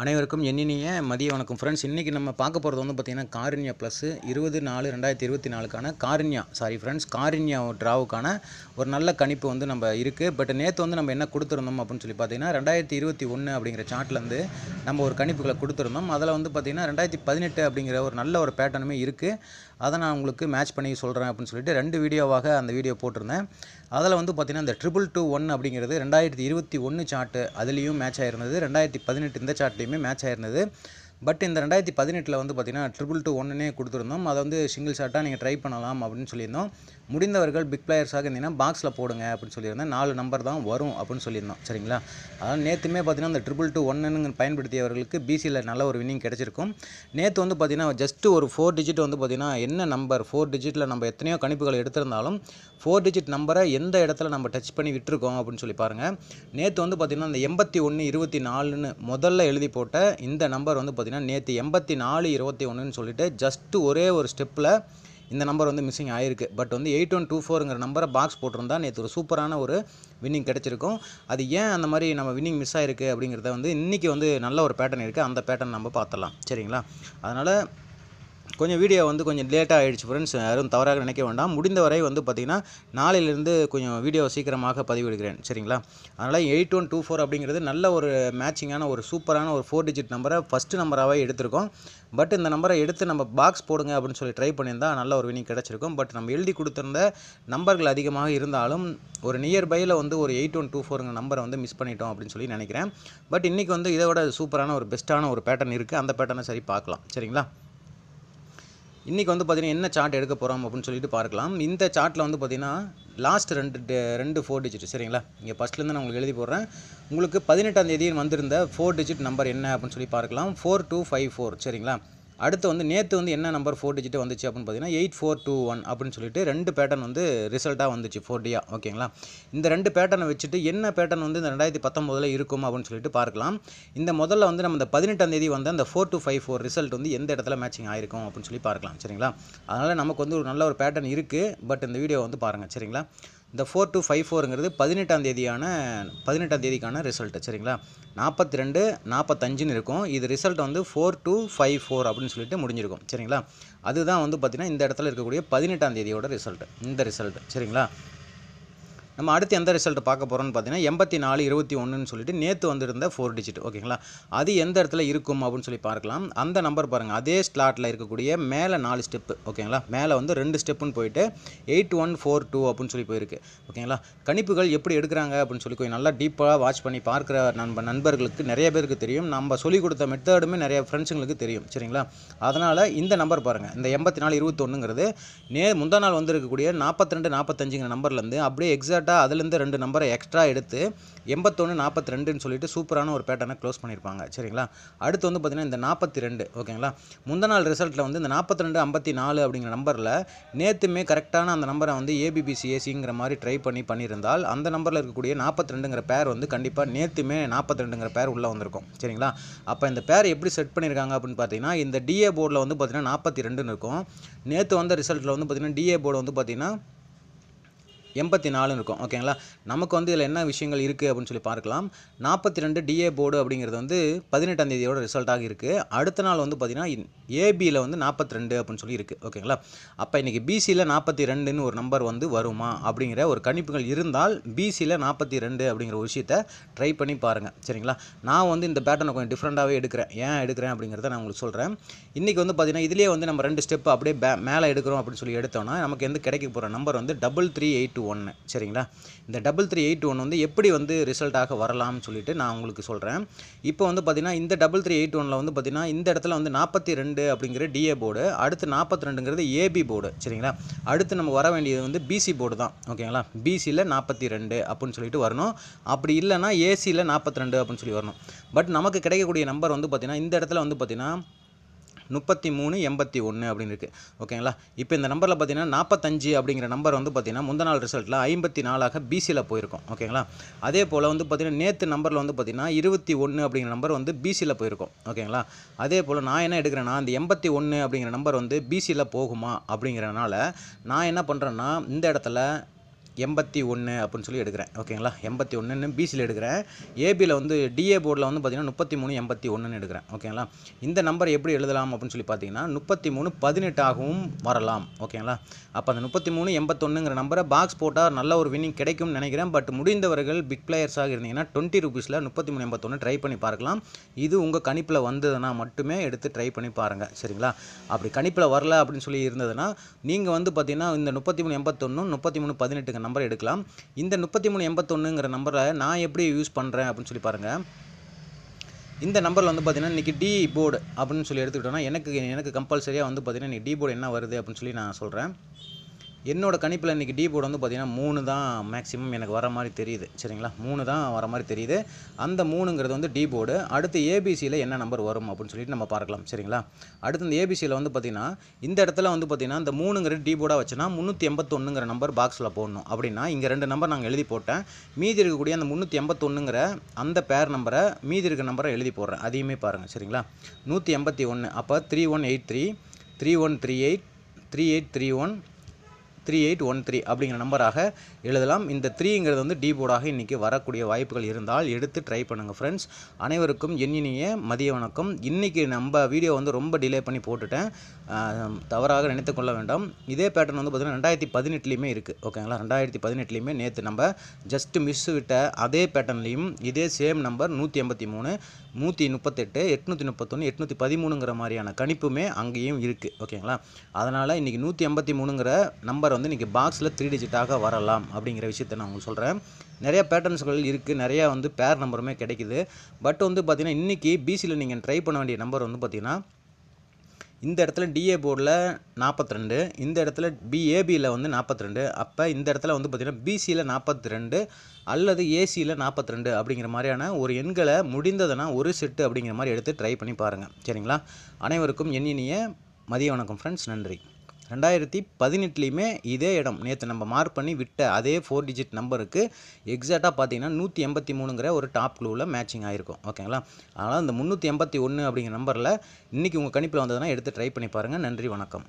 அனைவருக்கும் எண்ணினிய மதிய வணக்கம். ஃப்ரெண்ட்ஸ் இன்றைக்கி நம்ம பார்க்க போகிறது வந்து பார்த்திங்கன்னா காரின்யா ப்ளஸ்ஸு இருபது நாலு ரெண்டாயிரத்தி இருபத்தி நாலுக்கான காரின்யா சாரி ஃப்ரெண்ட்ஸ் காரின்யா ட்ராவுக்கான ஒரு நல்ல கணிப்பு வந்து நம்ம இருக்குது பட் நேற்று வந்து நம்ம என்ன கொடுத்துருந்தோம் அப்படின்னு சொல்லி பார்த்தீங்கன்னா ரெண்டாயிரத்தி இருபத்தி ஒன்று அப்படிங்கிற சார்ட்லேருந்து நம்ம ஒரு கணிப்புகளை கொடுத்துருந்தோம். அதில் வந்து பார்த்திங்கன்னா ரெண்டாயிரத்தி பதினெட்டு அப்படிங்கிற ஒரு நல்ல ஒரு பேட்டர்னுமே இருக்குது அதை நான் உங்களுக்கு மேட்ச் பண்ணி சொல்கிறேன் அப்படின்னு சொல்லிட்டு ரெண்டு வீடியோவாக அந்த வீடியோ போட்டிருந்தேன். அதில் வந்து பார்த்திங்கன்னா இந்த ட்ரிபிள் டூ ஒன் அப்படிங்கிறது ரெண்டாயிரத்தி இருபத்தி ஒன்று சார்ட்டு அதுலேயும் மேட்ச் ஆயிருந்தது. ரெண்டாயிரத்தி பதினெட்டு இந்த சார்ட்லேயுமே மேட்ச் ஆயிருந்தது. பட் இந்த ரெண்டாயிரத்தி பதினெட்டில் வந்து பார்த்திங்கன்னா ட்ரிபிள் டூ ஒன்றுனே கொடுத்துருந்தோம். அதை வந்து சிங்கிள் ஷாட்டாக நீங்கள் ட்ரை பண்ணலாம் அப்படின்னு சொல்லியிருந்தோம். முடிந்தவர்கள் பிக் பிளேயர்ஸாக இருந்தீங்கன்னா பாக்ஸில் போடுங்க அப்படின்னு சொல்லியிருந்தேன். நாலு நம்பர் தான் வரும் அப்படின்னு சொல்லியிருந்தோம். சரிங்களா? அதனால் நேற்றுமே பார்த்தீங்கன்னா அந்த ட்ரிபிள் டூ ஒன்னுன்னு பயன்படுத்தியவர்களுக்கு பிசியில் நல்ல ஒரு வின்னிங் கிடச்சிருக்கும். நேற்று வந்து பார்த்திங்கன்னா ஜஸ்ட்டு ஒரு ஃபோர் டிஜிட் வந்து பார்த்திங்கன்னா என்ன நம்பர் ஃபோர் டிஜிட்டில் நம்ம எத்தனையோ கணிப்புகள் எடுத்திருந்தாலும் ஃபோர் டிஜிட் நம்பரை எந்த இடத்துல நம்ம டச் பண்ணி விட்டுருக்கோம் அப்படின்னு சொல்லி பாருங்கள் நேற்று வந்து பார்த்திங்கன்னா இந்த எண்பத்தி ஒன்று இருபத்தி நாலுன்னு முதல்ல எழுதி போட்ட இந்த நம்பர் வந்து பார்த்திங்கன்னா பார்த்தீங்கன்னா நேற்று எண்பத்தி நாலு இருபத்தி ஒன்றுன்னு சொல்லிட்டு ஜஸ்ட்டு ஒரே ஒரு ஸ்டெப்பில் இந்த நம்பர் வந்து மிஸ்ஸிங் ஆயிருக்கு. பட் வந்து எயிட் ஒன் டூ ஃபோருங்கிற நம்பரை பாக்ஸ் போட்டிருந்தா நேற்று ஒரு சூப்பரான ஒரு வின்னிங் கிடச்சிருக்கும். அது ஏன் அந்த மாதிரி நம்ம வின்னிங் மிஸ் ஆயிருக்கு அப்படிங்கிறத வந்து இன்றைக்கி வந்து நல்ல ஒரு பேட்டர்ன் இருக்குது அந்த பேட்டர்ன் நம்ம பார்த்துடலாம். சரிங்களா? அதனால் கொஞ்சம் வீடியோ வந்து கொஞ்சம் லேட்டாக ஆகிடுச்சு ஃப்ரெண்ட்ஸ் யாரும் தவறாக நினைக்க வேண்டாம். முடிந்தவரை வந்து பார்த்திங்கன்னா நாளையிலேருந்து கொஞ்சம் வீடியோ சீக்கிரமாக பதிவிடுகிறேன். சரிங்களா? அதனால் எயிட் ஒன் டூ ஃபோர் அப்படிங்கிறது நல்ல ஒரு மேட்சிங்கான ஒரு சூப்பரான ஒரு ஃபோர் டிஜிட் நம்பரை ஃபஸ்ட்டு நம்பராகவே எடுத்திருக்கோம். பட் இந்த நம்பரை எடுத்து நம்ம பாக்ஸ் போடுங்க அப்படின்னு சொல்லி ட்ரை பண்ணியிருந்தா நல்ல ஒரு வினிங் கிடச்சிருக்கும். பட் நம்ம எழுதி கொடுத்துருந்த நம்பர்கள் அதிகமாக இருந்தாலும் ஒரு நியர்பையில் வந்து ஒரு எயிட் ஒன் டூ ஃபோருங்க நம்பரை வந்து மிஸ் பண்ணிட்டோம் அப்படின்னு சொல்லி நினைக்கிறேன். பட் இன்றைக்கி வந்து இதை விட சூப்பரான ஒரு பெஸ்ட்டான ஒரு பேட்டர்ன் இருக்குது அந்த பேட்டர்னை சரி பார்க்கலாம். சரிங்களா? இன்றைக்கி வந்து பார்த்திங்கன்னா என்ன சார்ட் எடுக்க போகிறோம் அப்படின்னு சொல்லிட்டு பார்க்கலாம். இந்த சார்ட்டில் வந்து பார்த்திங்கன்னா லாஸ்ட் ரெண்டு ரெண்டு ஃபோர் டிஜிட் சரிங்களா? இங்கே ஃபஸ்ட்லேருந்து நான் உங்களுக்கு எழுதி போடுறேன். உங்களுக்கு பதினெட்டாம் தேதி வந்திருந்த ஃபோர் டிஜிட் நம்பர் என்ன அப்படின்னு சொல்லி பார்க்கலாம். ஃபோர் டூ ஃபைவ் ஃபோர் சரிங்களா? அடுத்து வந்து நேற்று வந்து என்ன நம்பர் ஃபோர் டிஜிட்டு வந்துச்சு அப்படின்னு பார்த்தீங்கன்னா எயிட் ஃபோர் டூ ஒன் அப்படின்னு சொல்லிட்டு ரெண்டு பேட்டர்ன் வந்து ரிசல்ட்டாக வந்துச்சு ஃபோர் டியா ஓகேங்களா இந்த ரெண்டு பேட்டர்னை வச்சுட்டு என்ன பேட்டர்ன் வந்து இந்த ரெண்டாயிரத்தி பத்தொம்போதில் இருக்கும் அப்படின்னு சொல்லிட்டு பார்க்கலாம். இந்த முதல்ல வந்து நம்ம இந்த பதினெட்டாம் தேதி வந்து அந்த four two five four result வந்து எந்த இடத்துல மேட்சிங் ஆயிருக்கும் அப்படின்னு சொல்லி பார்க்கலாம். சரிங்களா? அதனால் நமக்கு வந்து ஒரு நல்ல ஒரு பேட்டர்ன் இருக்குது பட் இந்த வீடியோ வந்து பாருங்கள் சரிங்களா? இந்த ஃபோர் டூ ஃபைவ் ஃபோருங்கிறது பதினெட்டாம் தேதியான பதினெட்டாம் தேதிக்கான ரிசல்ட்டு சரிங்களா? நாற்பத்தி ரெண்டு நாற்பத்தஞ்சுன்னு இருக்கும். இது ரிசல்ட் வந்து ஃபோர் டூ ஃபைவ் ஃபோர் அப்படின்னு சொல்லிட்டு முடிஞ்சிருக்கும். சரிங்களா? அதுதான் வந்து பார்த்திங்கன்னா இந்த இடத்துல இருக்கக்கூடிய பதினெட்டாம் தேதியோட ரிசல்ட் இந்த ரிசல்ட் சரிங்களா? நம்ம அடுத்து எந்த ரிசல்ட் பார்க்க போகிறோம்னு பார்த்தீங்கன்னா எண்பத்தி நாலு இருபத்தி ஒன்றுன்னு சொல்லிட்டு நேற்று வந்திருந்த ஃபோர் டிஜிட் ஓகேங்களா? அது எந்த இடத்துல இருக்கும் அப்படின்னு சொல்லி பார்க்கலாம். அந்த நம்பர் பாருங்கள் அதே ஸ்லாட்டில் இருக்கக்கூடிய மேலே நாலு ஸ்டெப்பு ஓகேங்களா? மேலே வந்து ரெண்டு ஸ்டெப்புன்னு போயிட்டு எயிட் ஒன் ஃபோர் டூ அப்படின்னு சொல்லி போயிருக்கு ஓகேங்களா? கணிப்புகள் எப்படி எடுக்கிறாங்க அப்படின்னு சொல்லி கொஞ்சம் நல்லா டீப்பாக வாட்ச் பண்ணி பார்க்குற நண்ப நண்பர்களுக்கு நிறைய பேருக்கு தெரியும். நம்ம சொல்லிக் கொடுத்த மெத்தடுமே நிறைய ஃப்ரெண்ட்ஸுங்களுக்கு தெரியும் சரிங்களா? அதனால் இந்த நம்பர் பாருங்கள் இந்த எண்பத்தி நாலு இருபத்தொன்னுங்கிறது நே முந்தா நாள் வந்திருக்கக்கூடிய நாற்பத்தி ரெண்டு நாற்பத்தஞ்சுங்கிற நம்பர்லேருந்து அப்படியே எக்ஸாக்டாக அதுலேருந்து ரெண்டு நம்பரை எக்ஸ்ட்ரா எடுத்து எண்பத்தொன்று நாற்பத்தி ரெண்டுன்னு சொல்லிட்டு சூப்பரான ஒரு பேட்டர்னை க்ளோஸ் பண்ணியிருப்பாங்க. சரிங்களா? அடுத்து வந்து பார்த்திங்கன்னா இந்த நாற்பத்தி ரெண்டு ஓகேங்களா? முந்த நாள் ரிசல்ட்டில் வந்து இந்த நாற்பத்தி ரெண்டு ஐம்பத்தி நாலு அப்படிங்கிற நம்பரில் நேற்றுமே கரெக்டான அந்த நம்பரை வந்து ஏபிபிசிஏசிங்கிற மாதிரி ட்ரை பண்ணி பண்ணியிருந்தால் அந்த நம்பரில் இருக்கக்கூடிய நாற்பத்தி ரெண்டுங்கிற பேர் வந்து கண்டிப்பாக நேற்றுமே நாற்பத்தி ரெண்டுங்கிற பேர் உள்ளே வந்திருக்கும். சரிங்களா? அப்போ இந்த பேர் எப்படி செட் பண்ணியிருக்காங்க அப்படின்னு பார்த்தீங்கன்னா இந்த டிஏ போர்டில் வந்து பார்த்தீங்கன்னா நாற்பத்தி ரெண்டுன்னு இருக்கும். நேற்று வந்த ரிசல்ட்டில் வந்து பார்த்தீங்கன்னா டிஏ போர்டு வந்து பார்த்தீங்கன்னா எண்பத்தி நாலுன்னு இருக்கும். ஓகேங்களா நமக்கு வந்து இதில் என்ன விஷயங்கள் இருக்குது அப்படின்னு சொல்லி பார்க்கலாம். நாற்பத்தி ரெண்டு டிஏ போர்டு அப்படிங்கிறது வந்து பதினெட்டாம் தேதியோட ரிசல்ட்டாக இருக்குது அடுத்த நாள் வந்து பார்த்திங்கன்னா ஏபியில் வந்து நாற்பத்தி ரெண்டு அப்படின்னு சொல்லி இருக்குது ஓகேங்களா அப்போ இன்றைக்கி பிசியில் நாற்பத்தி ரெண்டுன்னு ஒரு நம்பர் வந்து வருமா அப்படிங்கிற ஒரு கணிப்புகள் இருந்தால் பிசியில் நாற்பத்தி ரெண்டு அப்படிங்கிற ஒரு விஷயத்தை ட்ரை பண்ணி பாருங்கள் சரிங்களா? நான் வந்து இந்த பேட்டர்னை கொஞ்சம் டிஃப்ரெண்ட்டாகவே எடுக்கிறேன். ஏன் எடுக்கிறேன் அப்படிங்கிறத நான் உங்களுக்கு சொல்கிறேன் இன்றைக்கி வந்து பார்த்திங்கன்னா இதுலேயே வந்து நம்ம ரெண்டு ஸ்டெப் அப்படியே மேலே எடுக்கிறோம் அப்படின்னு சொல்லி எடுத்தோம்னா நமக்கு எந்த கிடைக்க போகிற நம்பர் வந்து டபுள் த்ரீ எயிட் டூ ஒன்று சரிங்களா? இந்த டபுள் த்ரீ எயிட் ஒன் வந்து எப்படி வந்து ரிசல்ட்டாக வரலாம்னு சொல்லிட்டு நான் உங்களுக்கு சொல்கிறேன் இப்போ வந்து பார்த்திங்கன்னா இந்த டபுள் த்ரீ எயிட் ஒனில் வந்து பார்த்திங்கன்னா இந்த இடத்துல வந்து நாற்பத்தி ரெண்டு அப்படிங்கிற டிஏ போர்டு அடுத்து நாற்பத்தி ரெண்டுங்கிறது ஏபி போர்டு சரிங்களா? அடுத்து நம்ம வர வேண்டியது வந்து பிசி போர்டு தான் ஓகேங்களா? பிசியில் நாற்பத்தி ரெண்டு அப்படின்னு சொல்லிட்டு வரணும். அப்படி இல்லைன்னா ஏசியில் நாற்பத்தி ரெண்டு அப்படின்னு சொல்லி வரணும். பட் நமக்கு கிடைக்கக்கூடிய நம்பர் வந்து பார்த்திங்கன்னா இந்த இடத்துல வந்து பார்த்திங்கன்னா முப்பத்தி மூணு எண்பத்தி ஒன்று அப்படின்னு இருக்குது ஓகேங்களா இப்போ இந்த நம்பரில் பார்த்தீங்கன்னா நாற்பத்தஞ்சு அப்படிங்கிற நம்பர் வந்து பார்த்தீங்கன்னா முந்த நாள் ரிசல்ட்டில் ஐம்பத்தி நாலாக பிசியில் போயிருக்கும். ஓகேங்களா அதே போல் வந்து பார்த்தீங்கன்னா நேற்று நம்பரில் வந்து பார்த்தீங்கன்னா இருபத்தி ஒன்று அப்படிங்கிற நம்பர் வந்து பிசியில் போயிருக்கும். ஓகேங்களா அதே போல் நான் என்ன எடுக்கிறேன்னா அந்த எண்பத்தி ஒன்று அப்படிங்கிற நம்பர் வந்து பிசியில் போகுமா அப்படிங்கிறனால நான் என்ன பண்ணுறேன்னா இந்த இடத்துல எண்பத்தி ஒன்று அப்படின்னு சொல்லி எடுக்கிறேன். ஓகேங்களா? எண்பத்தி ஒன்றுன்னு பிசியில் எடுக்கிறேன். ஏபியில் வந்து டிஏ போர்டில் வந்து பார்த்திங்கன்னா முப்பத்தி மூணு எண்பத்தி ஒன்றுன்னு எடுக்கிறேன். ஓகேங்களா? இந்த நம்பர் எப்படி எழுதலாம் அப்படின்னு சொல்லி பார்த்தீங்கன்னா முப்பத்தி மூணு பதினெட்டாகவும் வரலாம். ஓகேங்களா? அப்போ அந்த முப்பத்தி மூணு எண்பத்தொன்னுங்கிற நம்பரை பாக்ஸ் போட்டால் நல்ல ஒரு வின்னிங் கிடைக்கும்னு நினைக்கிறேன். பட் முடிந்தவர்கள் பிக் பிளேயர்ஸாக இருந்தீங்கன்னா டுவெண்ட்டி ருபீஸில் முப்பத்தி மூணு எண்பத்தொன்று ட்ரை பண்ணி பார்க்கலாம். இது உங்கள் கணிப்பில் வந்ததுன்னா மட்டுமே எடுத்து ட்ரை பண்ணி பாருங்கள் சரிங்களா? அப்படி கணிப்பில் வரல அப்படின்னு சொல்லி இருந்ததுன்னா நீங்கள் வந்து பார்த்தீங்கன்னா இந்த முப்பத்தி மூணு எண்பத்தொன்னு முப்பத்தி மூணு பதினெட்டுக்கு நம்பர் எடுக்கலாம். இந்த முப்பத்தி மூணு எண்பத்தொன்னுங்கிற நம்பரை நான் எப்படி யூஸ் பண்ணுறேன் அப்படின்னு சொல்லி பாருங்கள் இந்த நம்பரில் வந்து பார்த்தீங்கன்னா இன்றைக்கி டி போர்டு அப்படின்னு சொல்லி எடுத்துக்கிட்டோன்னா எனக்கு எனக்கு கம்பல்சரியாக வந்து பார்த்தீங்கன்னா இன்றைக்கி டி போர்டு என்ன வருது அப்படின்னு சொல்லி நான் சொல்கிறேன் என்னோடய கணிப்பில் இன்றைக்கி டீ போர்டு வந்து பார்த்திங்கன்னா மூணு தான் மேக்ஸிமம் எனக்கு வர மாதிரி தெரியுது. சரிங்களா? மூணு தான் வர மாதிரி தெரியுது. அந்த மூணுங்கிறது வந்து டி போர்டு அடுத்து ஏபிசியில் என்ன நம்பர் வரும் அப்படின்னு சொல்லிட்டு நம்ம பார்க்கலாம். சரிங்களா? அடுத்து இந்த ஏபிசியில் வந்து பார்த்திங்கன்னா இந்த இடத்துல வந்து பார்த்திங்கன்னா இந்த மூணுங்கிறது டி போர்டாக வச்சுன்னா முந்நூற்றி எண்பத்தொன்னுங்கிற நம்பர் பாக்ஸில் போடணும். அப்படின்னா இங்கே ரெண்டு நம்பர் நாங்கள் எழுதி போட்டேன். மீதி இருக்கக்கூடிய அந்த முந்நூற்றி எண்பத்தொன்னுங்கிற அந்த பேர் நம்பரை மீதி இருக்க நம்பரை எழுதி போடுறேன். அதையுமே பாருங்கள் சரிங்களா? நூற்றி எண்பத்தி ஒன்று அப்போ three one eight three three one three eight three eight three one three eight one three அப்படிங்கிற நம்பராக எழுதலாம். இந்த த்ரீங்கிறது வந்து டி போர்டாக இன்றைக்கி வரக்கூடிய வாய்ப்புகள் இருந்தால் எடுத்து ட்ரை பண்ணுங்கள் ஃப்ரெண்ட்ஸ் அனைவருக்கும் எண்ணினிய மதிய வணக்கம். இன்றைக்கி நம்ம வீடியோ வந்து ரொம்ப டிலே பண்ணி போட்டுட்டேன். தவறாக நினைத்து கொள்ள வேண்டாம். இதே பேட்டர்ன் வந்து பார்த்திங்கன்னா ரெண்டாயிரத்தி பதினெட்டுலேயுமே இருக்குது ஓகேங்களா? ரெண்டாயிரத்தி பதினெட்டுலேயுமே நேற்று நம்ம ஜஸ்ட் மிஸ் விட்ட அதே பேட்டர்ன்லேயும் இதே சேம் நம்பர் நூற்றி எண்பத்தி மூணு. நூற்றி முப்பத்தெட்டு எட்நூற்றி முப்பத்தொன்று எட்நூற்றி பதிமூணுங்கிற மாதிரியான கணிப்புமே அங்கேயும் இருக்குது ஓகேங்களா? அதனால் இன்றைக்கி நூற்றி எண்பத்தி மூணுங்கிற நம்பர் வந்து இன்றைக்கி பாக்ஸில் த்ரீ டிஜிட்டாக வரலாம் அப்படிங்கிற விஷயத்தை நான் உங்களுக்கு சொல்கிறேன் நிறைய பேட்டர்ன்ஸ்கள் இருக்குது நிறையா வந்து பேர் நம்பருமே கிடைக்குது. பட் வந்து பார்த்திங்கன்னா இன்றைக்கி பிசியில் நீங்கள் ட்ரை பண்ண வேண்டிய நம்பர் வந்து பார்த்திங்கன்னா இந்த இடத்துல டிஏ போர்டில் நாற்பத்தி ரெண்டு இந்த இடத்துல பிஏபியில் வந்து நாற்பத்தி ரெண்டு அப்போ இந்த இடத்துல வந்து பார்த்திங்கன்னா பிசியில் நாற்பத்தி ரெண்டு அல்லது ஏசியில் நாற்பத்தி ரெண்டு அப்படிங்கிற மாதிரியான ஒரு எண்களை முடிந்ததுன்னா ஒரு செட்டு அப்படிங்கிற மாதிரி எடுத்து ட்ரை பண்ணி பாருங்கள் சரிங்களா? அனைவருக்கும் எண்ணினிய மதிய வணக்கம் ஃப்ரெண்ட்ஸ் நன்றி. ரெண்டாயிரத்தி பதினெட்டுலேயுமே இதே இடம். நேற்று நம்ம மார்க் பண்ணி விட்ட அதே ஃபோர் டிஜிட் நம்பருக்கு எக்ஸாக்டாக பார்த்தீங்கன்னா நூற்றி எண்பத்தி மூணுங்கிற ஒரு டாப் க்ளூவில் மேட்சிங் ஆகிருக்கும் ஓகேங்களா அதனால் இந்த முந்நூற்றி எண்பத்தி ஒன்று அப்படிங்கிற நம்பரில் இன்றைக்கி உங்கள் கணிப்பில் வந்ததுன்னா எடுத்து ட்ரை பண்ணி பாருங்கள் நன்றி வணக்கம்.